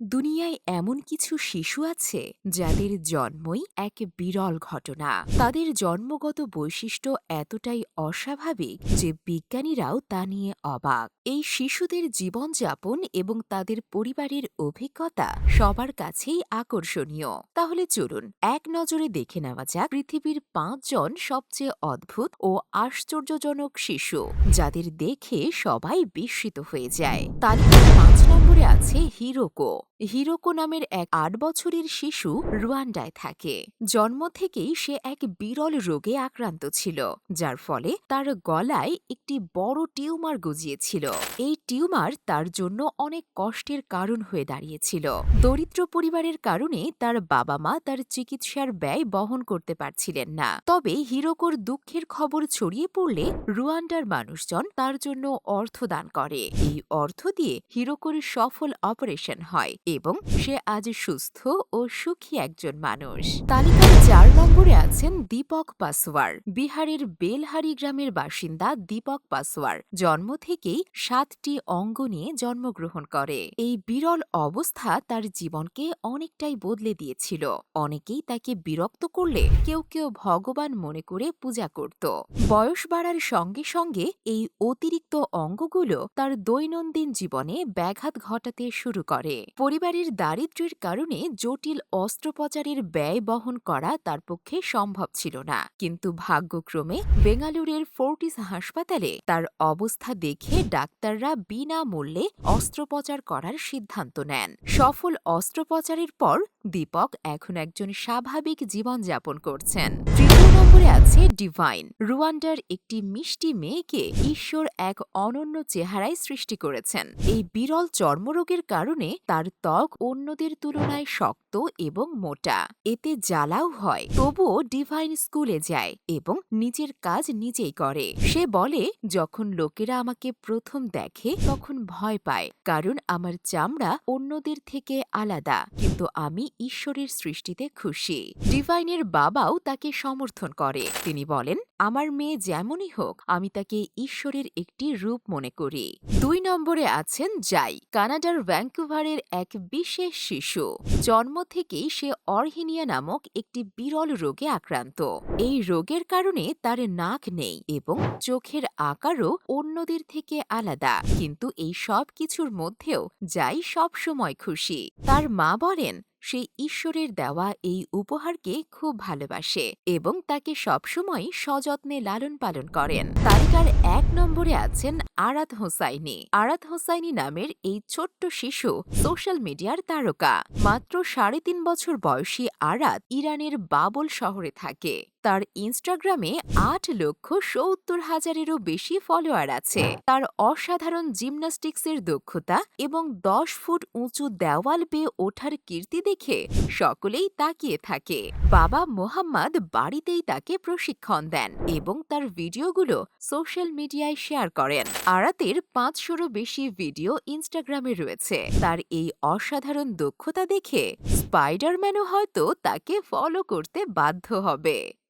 দুনিয়ায় এমন কিছু শিশু আছে যাদের জন্মই এক বিরল ঘটনা। তাদের জন্মগত বৈশিষ্ট্য এতটাই অস্বাভাবিক যে বিজ্ঞানীরাও তা নিয়ে অবাক। এই শিশুদের জীবনযাপন এবং তাদের পরিবারের অভিজ্ঞতা সবার কাছেই আকর্ষণীয়। তাহলে চলুন, এক নজরে দেখে নেওয়া যাক পৃথিবীর পাঁচজন সবচেয়ে অদ্ভুত ও আশ্চর্যজনক শিশু, যাদের দেখে সবাই বিস্মিত হয়ে যায়। তালিকার পাঁচ নম্বরে আছে হিরোকো। হিরোকো নামের এক আট বছরের শিশু রুয়ান্ডায় থাকে। জন্ম থেকেই সে এক বিরল রোগে আক্রান্ত ছিল, যার ফলে তার গলায় একটি বড় টিউমার গজিয়েছিল। এই টিউমার তার জন্য অনেক কষ্টের কারণ হয়ে দাঁড়িয়েছিল। দরিদ্র পরিবারের কারণে তার বাবা মা তার চিকিৎসার ব্যয় বহন করতে পারছিলেন না। তবে হিরোকোর দুঃখের খবর ছড়িয়ে পড়লে রুয়ান্ডার মানুষজন তার জন্য অর্থ দান করে। এই অর্থ দিয়ে হিরোকোর সফল অপারেশন হয় এবং সে আজ সুস্থ ও সুখী একজন মানুষ। তালিকার চার নম্বরে আছেন দীপক পাসওয়ার। বিহারের বেলহারি গ্রামের বাসিন্দা দীপক পাসওয়ার জন্ম থেকেই সাতটি অঙ্গ নিয়ে জন্মগ্রহণ করে। এই বিরল অবস্থা তার জীবনকে অনেকটাই বদলে দিয়েছিল। অনেকেই তাকে বিরক্ত করলে কেউ কেউ ভগবান মনে করে পূজা করত। বয়স বাড়ার সঙ্গে সঙ্গে এই অতিরিক্ত অঙ্গগুলো তার দৈনন্দিন জীবনে ব্যাঘাত ঘটাতে শুরু করে। পরিবারের দারিদ্র্যের কারণে জটিল অস্ত্রোপচারের ব্যয় বহন করা তার পক্ষে সম্ভব ছিল না। কিন্তু ভাগ্যক্রমে বেঙ্গালুরের ফোর্টিস হাসপাতালে তার অবস্থা দেখে ডাক্তাররা বিনামূল্যে অস্ত্রোপচার করার সিদ্ধান্ত নেন। সফল অস্ত্রোপচারের পর দীপক এখন একজন স্বাভাবিক জীবনযাপন করছেন। আছে ডিভাইন। রুয়ান্ডার একটি মিষ্টি মেয়েকে ঈশ্বর এক অনন্য চেহারায় সৃষ্টি করেছেন। এই বিরল চর্মরোগের কারণে তার ত্বক অন্যদের তুলনায় শক্ত এবং মোটা। এতে জ্বালাও হয়। তবুও ডিভাইন স্কুলে যায় এবং নিজের কাজ নিজেই করে। সে বলে, যখন লোকেরা আমাকে প্রথম দেখে, তখন ভয় পায়, কারণ আমার চামড়া অন্যদের থেকে আলাদা। কিন্তু আমি ঈশ্বরের সৃষ্টিতে খুশি। ডিভাইনের বাবাও তাকে সমর্থন করে। তিনি বলেন, আমার মেয়ে যেমনই হোক, আমি তাকে ঈশ্বরের একটি রূপ মনে করি। দুই নম্বরে আছেন যাই। কানাডার ভ্যাঙ্কুভারের এক বিশেষ শিশু। জন্ম থেকেই সে অরহিনিয়া নামক একটি বিরল রোগে আক্রান্ত। এই রোগের কারণে তার নাক নেই এবং চোখের আকারও অন্যদের থেকে আলাদা। কিন্তু এই সব কিছুর মধ্যেও যাই সবসময় খুশি। তার মা বলেন সে ঈশ্বরের দেওয়া এই উপহারকে খুব ভালোবাসে এবং তাকে সবসময় সযত্নে লালন পালন করেন। তালিকার এক নম্বরে আছেন আরাত হোসাইনি। আরাত হোসাইনি নামের এই ছোট্ট শিশু সোশ্যাল মিডিয়ার তারকা। মাত্র সাড়ে তিন বছর বয়সী আরাত ইরানের বাবল শহরে থাকে। তার ইনস্টাগ্রামে আট লক্ষ সত্তর হাজারেরও বেশি ফলোয়ার আছে। তার অসাধারণ জিমন্যাস্টিক্সের দক্ষতা এবং দশ ফুট উঁচু দেওয়াল বেয়ে ওঠার কীর্তি দেখে সকলেই তাকিয়ে থাকে। বাবা মোহাম্মদ বাড়িতেই তাকে প্রশিক্ষণ দেন এবং তার ভিডিওগুলো সোশ্যাল মিডিয়ায় শেয়ার করেন। আরাতের পাঁচশোরও বেশি ভিডিও ইনস্টাগ্রামে রয়েছে। তার এই অসাধারণ দক্ষতা দেখে স্পাইডারম্যানও হয়তো তাকে ফলো করতে বাধ্য হবে।